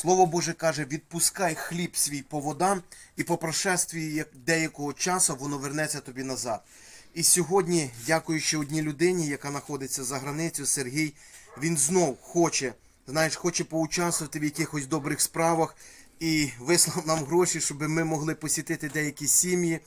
Слово Боже каже, відпускай хліб свій по водам, і по прошествії деякого часу воно вернеться тобі назад. І сьогодні, дякуючи одній людині, яка знаходиться за границею, Сергій, він знов хоче, знаєш, хоче поучаствувати в якихось добрих справах і вислав нам гроші, щоб ми могли посітити деякі сім'ї.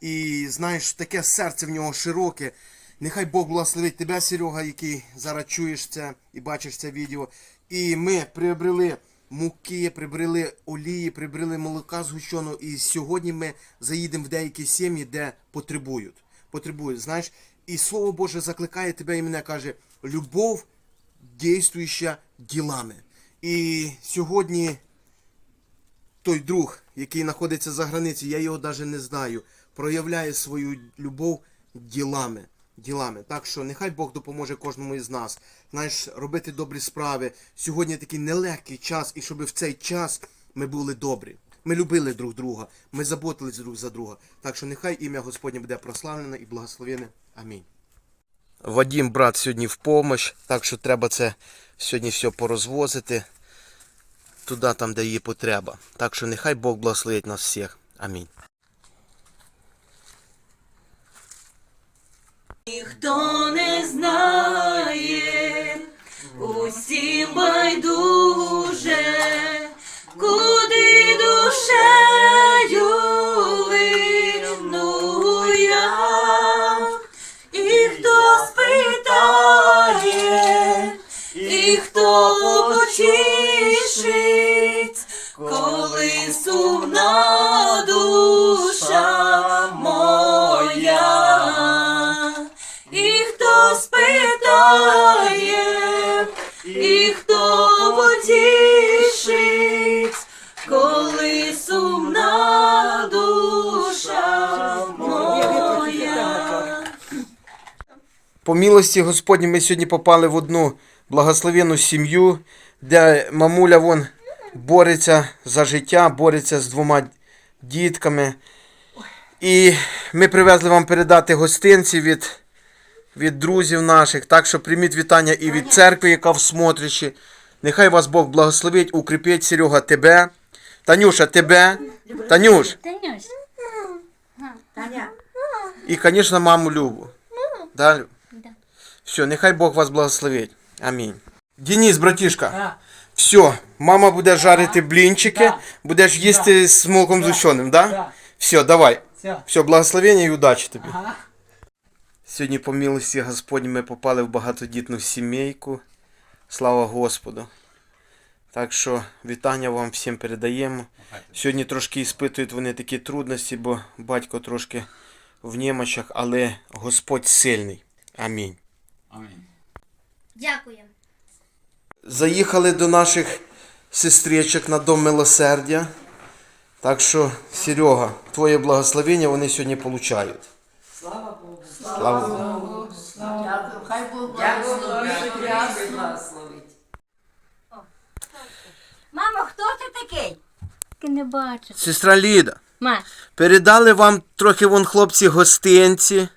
І знаєш, таке серце в нього широке. Нехай Бог благословить тебе, Серега, який зараз чуєш це і бачиш це відео. І ми приобрели муки, приобрели олії, приобрели молока згущеного. І сьогодні ми заїдемо в деякі сім'ї, де потребують. Потребують, знаєш. І Слово Боже закликає тебе і мене каже: любов дійствуюча ділами. І сьогодні той друг, який знаходиться за границею, я його навіть не знаю, проявляє свою любов ділами. Ділами. Так що нехай Бог допоможе кожному із нас. Знаєш, робити добрі справи. Сьогодні такий нелегкий час, і щоб в цей час ми були добрі. Ми любили друг друга, ми заботились друг за друга. Так що нехай ім'я Господнє буде прославлене і благословене. Амінь. Вадім, брат, сьогодні в помощь, так що треба це сьогодні все порозвозити туди, там, де є потреба. Так що нехай Бог благословить нас всіх. Амінь. Ніхто не знає, усім байдуже, куди душею лину я, і хто спитає, і хто потішить, коли сумна По милості Господній ми сьогодні попали в одну благословенну сім'ю, де мамуля вон бореться за життя, бореться з двома дітками. І ми привезли вам передати гостинці від, від друзів наших. Так що прийміть вітання і від церкви, яка в смотричі. Нехай вас Бог благословить, укріпить Серега тебе. Танюша, тебе. Танюш. Таня, І, звісно, маму Любу. Да? Да. Все, нехай Бог вас благословить. Амінь. Денис, братишка, все, мама буде жарити блінчики, Да. будеш їсти з молоком згущеним, да? Да. Все, давай. Все. Все, благословення і удачі тобі. Ага. Сьогодні, по милості Господні, ми попали в багатодітну сімейку. Слава Господу. Так що вітання вам всім передаємо. Сьогодні трошки іспитують вони такі трудності, бо батько трошки в немочах, але Господь сильний. Амінь. Амінь. дякуємо. Заїхали до наших сестричок на дом милосердя. Так що, Серега, твоє благословення вони сьогодні получають. Слава Богу. Слава Богу. хай Бог благословить. Мамо, хто ти такий? Ти не бачиш. Сестра Ліда, Ма, передали вам трохи вон хлопці гостинці.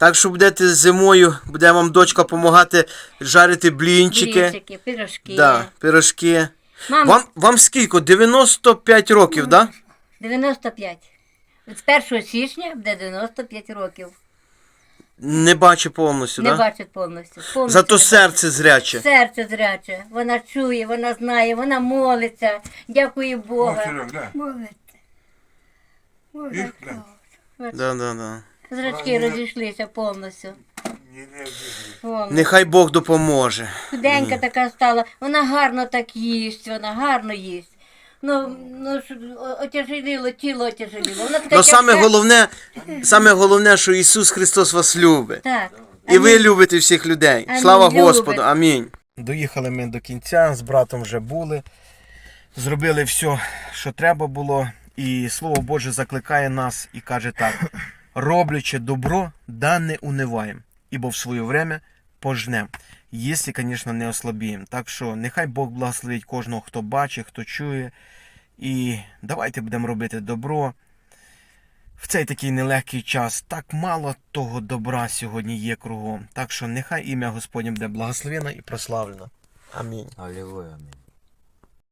Так що будете зимою, буде вам дочка допомагати жарити блінчики. блінчики, пирожки. Да, пирожки. Мамо, Вам, вам скільки? 95 років, да? 95. З 1 січня буде 95 років. Не бачу повністю, Не да? бачить повністю. повністю Зато не серце зряче. бачить. Серце зряче. Вона чує, вона знає, вона молиться. Дякую Богу. Молиться. Молиться. Да, да, да. Зрачки розійшлися повністю. Повністю. Нехай Бог допоможе. Худенька така стала, вона гарно так їсть, вона гарно їсть. Ну, ну отяжеліло, тіло отяжеліло. Вона така Ну саме тяжка. головне, саме головне, що Ісус Христос вас любить. Так. І ви любите всіх людей. Амінь. Слава Любить. Господу. Амінь. Доїхали ми до кінця, з братом вже були. Зробили все, що треба було. І Слово Боже закликає нас і каже так: роблячи добро, да не униваєм, ібо в своє время пожнем. Якщо, звісно, не ослабіємо. Так що нехай Бог благословить кожного, хто бачить, хто чує. І давайте будемо робити добро. В цей такий нелегкий час так мало того добра сьогодні є кругом. Так що нехай ім'я Господнє буде благословено і прославлено. Амінь. Аллилуйя. Амінь.